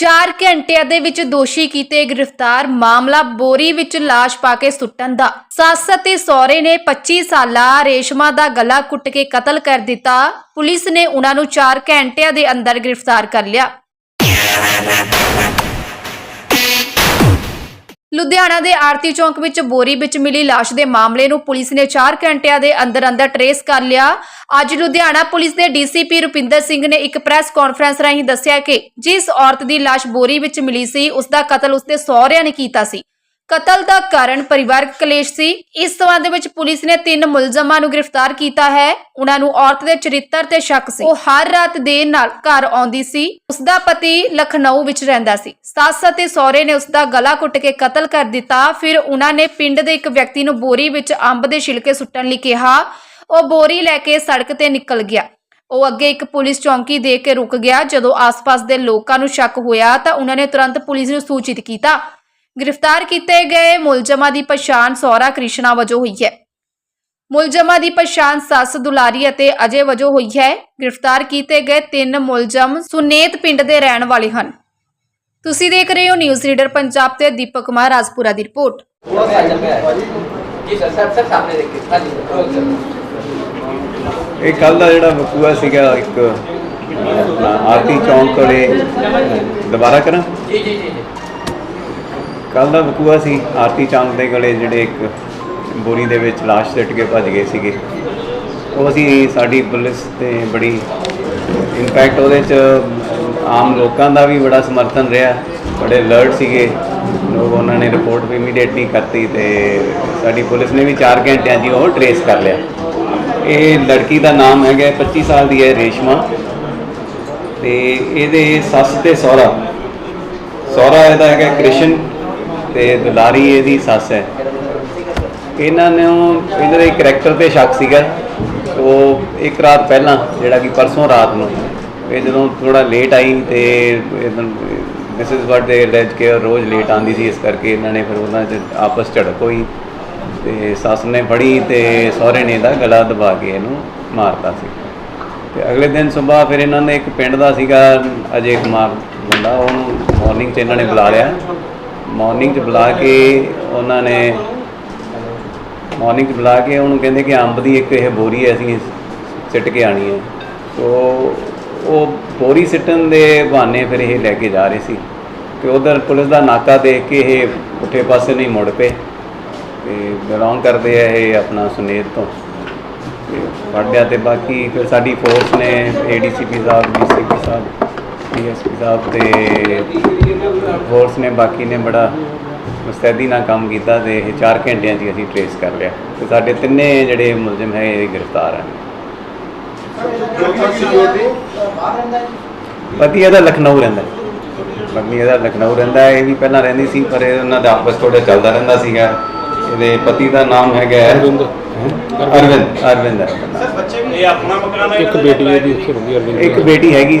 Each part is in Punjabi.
4 ਘੰਟਿਆਂ ਦੇ ਵਿੱਚ ਦੋਸ਼ੀ ਕੀਤੇ ਗ੍ਰਿਫਤਾਰ, ਮਾਮਲਾ ਬੋਰੀ ਵਿੱਚ ਲਾਸ਼ ਪਾ ਕੇ ਸੁੱਟਣ ਦਾ। ਸੱਸ ਅਤੇ ਸਹੁਰੇ ਨੇ 25 ਸਾਲਾ ਰੇਸ਼ਮਾ ਦਾ ਗਲਾ ਕੁੱਟ ਕੇ ਕਤਲ ਕਰ ਦਿੱਤਾ। ਪੁਲਿਸ ਨੇ ਉਹਨਾਂ ਨੂੰ 4 ਘੰਟਿਆਂ ਦੇ ਅੰਦਰ ਗ੍ਰਿਫਤਾਰ ਕਰ ਲਿਆ। ਲੁਧਿਆਣਾ ਦੇ ਆਰਤੀ ਚੌਂਕ ਵਿੱਚ ਬੋਰੀ ਵਿੱਚ ਮਿਲੀ ਲਾਸ਼ ਦੇ ਮਾਮਲੇ ਨੂੰ ਪੁਲਿਸ ਨੇ 4 ਘੰਟਿਆਂ ਦੇ ਅੰਦਰ ਅੰਦਰ ਟਰੇਸ ਕਰ ਲਿਆ। ਅੱਜ ਲੁਧਿਆਣਾ ਪੁਲਿਸ ਦੇ ਡੀਸੀਪੀ ਰੁਪਿੰਦਰ ਸਿੰਘ ਨੇ ਇੱਕ ਪ੍ਰੈਸ ਕਾਨਫਰੰਸ ਰਾਹੀਂ ਦੱਸਿਆ ਕਿ ਜਿਸ ਔਰਤ ਦੀ ਲਾਸ਼ ਬੋਰੀ ਵਿੱਚ ਮਿਲੀ ਸੀ ਉਸ ਦਾ ਕਤਲ ਉਸਦੇ ਸਹੁਰਿਆਂ ਨੇ ਕੀਤਾ ਸੀ। ਕਤਲ ਦਾ ਕਾਰਨ ਪਰਿਵਾਰਕ ਕਲੇਸ਼ ਸੀ। ਇਸ ਸਬੰਧ ਵਿੱਚ ਪੁਲਿਸ ਨੇ ਤਿੰਨ ਮੁਲਜ਼ਮਾਂ ਨੂੰ ਗ੍ਰਿਫਤਾਰ ਕੀਤਾ ਹੈ। ਉਹਨਾਂ ਨੂੰ ਔਰਤ ਦੇ ਚਰਿੱਤਰ ਤੇ ਸ਼ੱਕ ਸੀ। ਉਹ ਹਰ ਰਾਤ ਦੇਰ ਨਾਲ ਘਰ ਆਉਂਦੀ ਸੀ। ਉਸ ਦਾ ਪਤੀ ਲਖਨਊ ਵਿੱਚ ਰਹਿੰਦਾ ਸੀ। ਸੱਸ ਅਤੇ ਸਹੁਰੇ ਨੇ ਉਸ ਦਾ ਗਲਾ ਘੁੱਟ ਕੇ ਕਤਲ ਕਰ ਦਿੱਤਾ। ਫਿਰ ਉਹਨਾਂ ਨੇ ਪਿੰਡ ਦੇ ਇੱਕ ਵਿਅਕਤੀ ਨੂੰ ਬੋਰੀ ਵਿੱਚ ਅੰਬ ਦੇ ਛਿਲਕੇ ਸੁੱਟਣ ਲਈ ਕਿਹਾ। ਉਹ ਬੋਰੀ ਲੈ ਕੇ ਸੜਕ ਤੇ ਨਿਕਲ ਗਿਆ। ਉਹ ਅੱਗੇ ਇੱਕ ਪੁਲਿਸ ਚੌਂਕੀ ਦੇ ਕੇ ਰੁਕ ਗਿਆ। ਜਦੋਂ ਆਸ-ਪਾਸ ਦੇ ਲੋਕਾਂ ਨੂੰ ਸ਼ੱਕ ਹੋਇਆ ਤਾਂ ਉਹਨਾਂ ਨੇ ਤੁਰੰਤ ਪੁਲਿਸ ਨੂੰ ਸੂਚਿਤ ਕੀਤਾ। ਗ੍ਰਿਫਤਾਰ ਕੀਤੇ ਗਏ ਮੁਲਜ਼ਮਾਂ ਦੀ ਪਛਾਣ ਸੌਰਾ ਕ੍ਰਿਸ਼ਨਾ ਵਜੋਂ ਹੋਈ ਹੈ। ਮੁਲਜ਼ਮਾਂ ਦੀ ਪਛਾਣ ਸੱਸ ਦੁਲਾਰੀ ਅਤੇ ਅਜੇ ਵਜੋਂ ਹੋਈ ਹੈ। ਗ੍ਰਿਫਤਾਰ ਕੀਤੇ ਗਏ ਤਿੰਨ ਮੁਲਜ਼ਮ ਸੁਨੇਤ ਪਿੰਡ ਦੇ ਰਹਿਣ ਵਾਲੇ ਹਨ। ਤੁਸੀਂ ਦੇਖ ਰਹੇ ਹੋ ਨਿਊਜ਼ ਰੀਡਰ ਪੰਜਾਬ ਤੇ ਦੀਪਕ ਕੁਮਾਰ ਰਾਜਪੁਰਾ ਦੀ ਰਿਪੋਰਟ। ਇਹ ਕੱਲ ਦਾ ਜਿਹੜਾ ਵਕੂਆ ਸੀਗਾ ਇੱਕ ਆਰਤੀ ਚੌਂਕ ਕੋਲੇ ਦੁਬਾਰਾ ਕਰਾਂ? ਜੀ ਜੀ ਜੀ। ਕੱਲ ਦਾ ਵਕੂਆ ਸੀ, ਆਰਤੀ ਚੌਂਕ ਦੇ ਗਲੇ ਜਿਹੜੇ ਇੱਕ ਬੋਰੀ ਦੇ ਵਿੱਚ ਲਾਸ਼ ਸਿੱਟ ਕੇ ਭੱਜ ਗਏ ਸੀਗੇ। ਉਹ ਅਸੀਂ, ਸਾਡੀ ਪੁਲਿਸ ਤੇ ਬੜੀ ਇੰਪੈਕਟ ਉਹਦੇ ਚ, ਆਮ ਲੋਕਾਂ ਦਾ ਵੀ ਬੜਾ ਸਮਰਥਨ ਰਿਹਾ। ਬੜੇ ਅਲਰਟ ਸੀਗੇ। ਲੋਕ ਉਹਨਾਂ ਨੇ ਰਿਪੋਰਟ ਵੀ ਇਮੀਡੀਏਟਲੀ ਕਰਤੀ ਤੇ ਸਾਡੀ ਪੁਲਿਸ ਨੇ ਵੀ 4 ਘੰਟਿਆਂ 'ਚ ਉਹ ਟਰੇਸ ਕਰ ਲਿਆ। ਇਹ ਲੜਕੀ ਦਾ ਨਾਮ ਹੈਗਾ 25 ਸਾਲ ਦੀ ਹੈ, ਰੇਸ਼ਮਾ। ਤੇ ਇਹਦੇ ਸੱਸ ਤੇ ਸਹੁਰਾ। ਸਹੁਰਾ ਇਹਦਾ ਹੈਗਾ ਕ੍ਰਿਸ਼ਨ। ਤੇ ਦੁਲਾਰੀ ਇਹਦੀ ਸੱਸ ਹੈ। ਇਹਨਾਂ ਨੂੰ, ਇਹਨਾਂ ਦੇ ਕਰੈਕਟਰ ਤੇ ਸ਼ੱਕ ਸੀਗਾ। ਉਹ ਇੱਕ ਰਾਤ ਪਹਿਲਾਂ, ਜਿਹੜਾ ਕਿ ਪਰਸੋਂ ਰਾਤ ਨੂੰ, ਇਹ ਜਦੋਂ ਥੋੜਾ ਲੇਟ ਆਈ ਤੇ ਦਿਸ ਇਜ਼ ਵਾਟ ਦੇ ਲੈਜ ਕੇ ਰੋਜ਼ ਲੇਟ ਆਂਦੀ ਸੀ, ਇਸ ਕਰਕੇ ਇਹਨਾਂ ਨੇ ਫਿਰ ਉਹਨਾਂ 'ਚ ਆਪਸ ਝੜਕ ਹੋਈ ਤੇ ਸੱਸ ਨੇ ਫੜੀ ਤੇ ਸਹੁਰੇ ਨੇ ਇਹਦਾ ਗਲਾ ਦਬਾ ਕੇ ਇਹਨੂੰ ਮਾਰਤਾ ਸੀ। ਤੇ ਅਗਲੇ ਦਿਨ ਸਵੇਰ ਫਿਰ ਇਹਨਾਂ ਨੇ ਇੱਕ ਪਿੰਡ ਦਾ ਸੀਗਾ, ਅਜੇ ਕੁਮਾਰ ਬੰਦਾ ਉਹਨੂੰ ਮਾਰਨਿੰਗ 'ਚ ਇਹਨਾਂ ਨੇ ਬੁਲਾ ਲਿਆ। ਮਾਰਨਿੰਗ 'ਚ ਬੁਲਾ ਕੇ ਉਹਨਾਂ ਨੇ ਮਾਰਨਿੰਗ 'ਚ ਬੁਲਾ ਕੇ ਉਹਨੂੰ ਕਹਿੰਦੇ ਕਿ ਅੰਬ ਦੀ ਇੱਕ ਇਹ ਬੋਰੀ ਹੈ, ਅਸੀਂ ਸਿੱਟ ਕੇ ਆਣੀ ਹੈ। ਸੋ ਉਹ ਬੋਰੀ ਸਿੱਟਣ ਦੇ ਬਹਾਨੇ ਫਿਰ ਇਹ ਲੈ ਕੇ ਜਾ ਰਹੇ ਸੀ। ਤੇ ਉਧਰ ਪੁਲਿਸ ਦਾ ਨਾਕਾ ਦੇਖ ਕੇ ਇਹ ਪੁੱਠੇ ਪਾਸੇ ਨਹੀਂ ਮੁੜ ਪਏ ਤੇ ਬਿਲੋਂਗ ਕਰਦੇ ਆ ਇਹ ਆਪਣਾ ਸੁਨੇਤ ਤੋਂ। ਤੇ ਫੜ ਤੇ ਬਾਕੀ ਫਿਰ ਸਾਡੀ ਫੋਰਸ ਨੇ ਏਡੀਸੀਪੀ ਸਾਹਿਬ ਡੀਸੀਪੀ ਸਾਹਿਬ ਡੀਐਸਪੀ ਸਾਹਿਬ ਤੇ ਫੋਰਸ ਨੇ ਬਾਕੀ ਨੇ ਬੜਾ ਮੁਸਤੈਦੀ ਨਾਲ ਕੰਮ ਕੀਤਾ ਤੇ ਇਹ 4 ਘੰਟਿਆਂ 'ਚ ਹੀ ਅਸੀਂ ਟਰੇਸ ਕਰ ਲਿਆ। ਤੇ ਸਾਡੇ ਤਿੰਨੇ ਜਿਹੜੇ ਮੁਲਜ਼ਮ ਹੈ ਇਹ ਗ੍ਰਿਫਤਾਰ ਹਨ। ਪਤੀ ਇਹਦਾ ਲਖਨਊ ਰਹਿੰਦਾ ਹੈ। ਪਤਨੀ ਇਹਦਾ ਲਖਨਊ ਰਹਿੰਦਾ ਹੈ ਇਹ ਵੀ ਪਹਿਲਾਂ ਰਹਿੰਦੀ ਸੀ ਪਰ ਇਹ ਉਹਨਾਂ ਦਾ ਆਪਸ ਥੋੜਾ ਚੱਲਦਾ ਰਹਿੰਦਾ ਸੀਗਾ। ਇਹਦੇ ਪਤੀ ਦਾ ਨਾਮ ਹੈਗਾ ਅਰਵਿੰਦ। ਅਰਵਿੰਦ। ਹੈ। ਇਹ ਆਪਣਾ ਮਕਾਨ ਹੈ ਇੱਕ ਬੇਟੀ ਇਹਦੀ ਉੱਥੇ ਰਹਿੰਦੀ ਅਰਵਿੰਦ। ਇੱਕ ਬੇਟੀ ਹੈਗੀ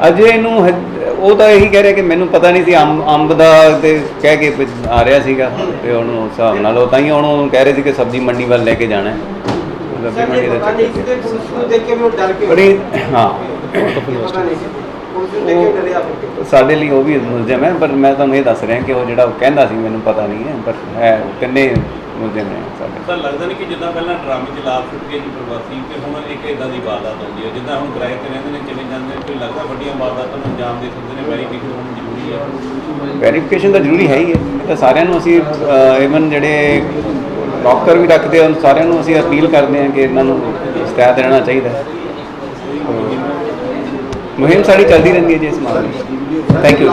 ਅਜੇ ਇਹਨੂੰ ਉਹ ਤਾਂ ਇਹੀ ਕਹਿ ਰਿਹਾ ਕਿ ਮੈਨੂੰ ਪਤਾ ਨਹੀਂ ਸੀ ਅੰਬ ਅੰਬ ਦਾ ਤੇ ਕਹਿ ਕੇ ਆ ਰਿਹਾ ਸੀਗਾ ਤੇ ਉਹਨੂੰ ਹਿਸਾਬ ਨਾਲ ਉਹ ਤਾਂ ਹੀ ਉਹਨੂੰ ਕਹਿ ਰਹੇ ਸੀ ਕਿ ਸਬਜ਼ੀ ਮੰਡੀ ਵੱਲ ਲੈ ਕੇ ਜਾਣਾ ਹਾਂ। ਸਾਡੇ ਲਈ ਉਹ ਵੀ ਮੁਲਜ਼ਮ ਹੈ ਪਰ ਮੈਂ ਤੁਹਾਨੂੰ ਇਹ ਦੱਸ ਰਿਹਾ ਕਿ ਉਹ ਜਿਹੜਾ ਉਹ ਕਹਿੰਦਾ ਸੀ ਮੈਨੂੰ ਪਤਾ ਨਹੀਂ ਹੈ ਪਰ ਹੈ ਕਿੰਨੇ ਮੁਲਜ਼ਮ ਨੇ ਸਾਡੇ। ਸਰ ਲੱਗਦਾ ਨਹੀਂ ਕਿ ਜਿੱਦਾਂ ਪਹਿਲਾਂ ਡਰਾਮੇ 'ਚ ਲਾਭ ਛੁੱਟ ਗਏ ਸੀ ਪ੍ਰਵਾਸੀ ਤੇ ਹੁਣ ਇੱਕ ਇਦਾਂ ਦੀ ਵਾਰਦਾਤ ਹੁੰਦੀ ਹੈ। ਜਿੱਦਾਂ ਹੁਣ ਕਿਰਾਏ ਤੇ ਰਹਿੰਦੇ ਨੇ ਚਲੇ ਜਾਂਦੇ ਨੇ ਕੋਈ ਲੱਗਦਾ ਵੱਡੀਆਂ ਵਾਰਦਾਤਾਂ ਨੂੰ ਅੰਜਾਮ ਦੇ ਸਕਦੇ ਨੇ ਵੈਰੀਫਿਕੇਸ਼ਨ ਹੋਣੀ ਜ਼ਰੂਰੀ ਹੈ? ਵੈਰੀਫਿਕੇਸ਼ਨ ਤਾਂ ਜ਼ਰੂਰੀ ਹੈ ਹੀ ਹੈ। ਇਹ ਤਾਂ ਸਾਰਿਆਂ ਨੂੰ ਅਸੀਂ ਇਵਨ ਜਿਹੜੇ ਡਾਕਟਰ ਵੀ ਰੱਖਦੇ ਹਨ ਸਾਰਿਆਂ ਨੂੰ ਅਸੀਂ ਅਪੀਲ ਕਰਦੇ ਹਾਂ ਕਿ ਇਹਨਾਂ ਨੂੰ ਸਤਿਆਤ ਰਹਿਣਾ ਚਾਹੀਦਾ ਹੈ। ਮੁਹਿੰਮ ਸਾਡੀ ਚੱਲਦੀ ਰਹਿੰਦੀ ਹੈ ਜੀ ਇਸ ਮਾਮਲੇ ਥੈਂਕ ਯੂ